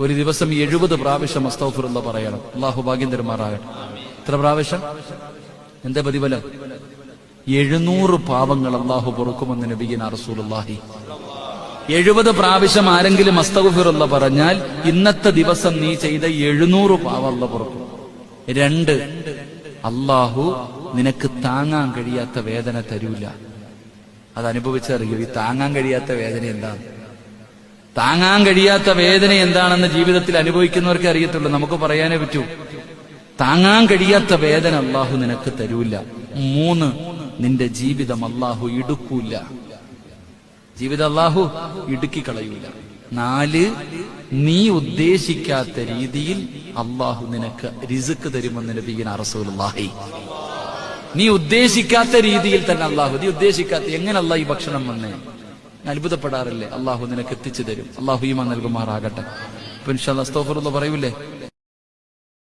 ഒരു ദിവസം എഴുപത് പ്രാവശ്യം അസ്തൗഫുറുള്ള പറയണം. അള്ളാഹു ഭാഗ്യം എത്ര പ്രാവശ്യം? എന്താ പ്രതിഫലം? എഴുന്നൂറ് പാവങ്ങൾ അള്ളാഹു പൊറുക്കുമെന്ന് നബിഗിന റസൂലുള്ളാഹി. എഴുപത് പ്രാവശ്യം ആരെങ്കിലും അസ്തഗുഫിറുള്ള പറഞ്ഞാൽ ഇന്നത്തെ ദിവസം നീ ചെയ്ത എഴുന്നൂറ് പാവള്ള പുറക്കും. രണ്ട് അള്ളാഹു നിനക്ക് താങ്ങാൻ കഴിയാത്ത വേദന തരൂല. അത് അനുഭവിച്ചറിയൂ ഈ താങ്ങാൻ കഴിയാത്ത വേദന എന്താണ്? താങ്ങാൻ കഴിയാത്ത വേദന എന്താണെന്ന് ജീവിതത്തിൽ അനുഭവിക്കുന്നവർക്ക് അറിയത്തുള്ളൂ. നമുക്ക് പറയാനേ പറ്റൂ. താങ്ങാൻ കഴിയാത്ത വേദന അള്ളാഹു നിനക്ക് തരൂല. മൂന്ന് നിന്റെ ജീവിതം അള്ളാഹു ഇടുക്കൂല. ജീവിതം അള്ളാഹു ഇടുക്കി കളയൂല. നാല് നീ ഉദ്ദേശിക്കാത്ത രീതിയിൽ അള്ളാഹു നിനക്ക് റിസുക്ക് തരുമെന്ന് നബീന അറസൂലി നീ ഉദ്ദേശിക്കാത്ത രീതിയിൽ തന്നെ അള്ളാഹു നീ ഉദ്ദേശിക്കാത്ത എങ്ങനെ അള്ളാഹ് ഈ ഭക്ഷണം വന്നേ? അത്ഭുതപ്പെടാറില്ലേ? അള്ളാഹു നിനക്ക് എത്തിച്ചു തരും. അള്ളാഹു ഈമ നൽകുമാറാകട്ടെ. അപ്പൊ അസ്തോഫർ അസ്തോഫറുള്ള പറയൂലേ?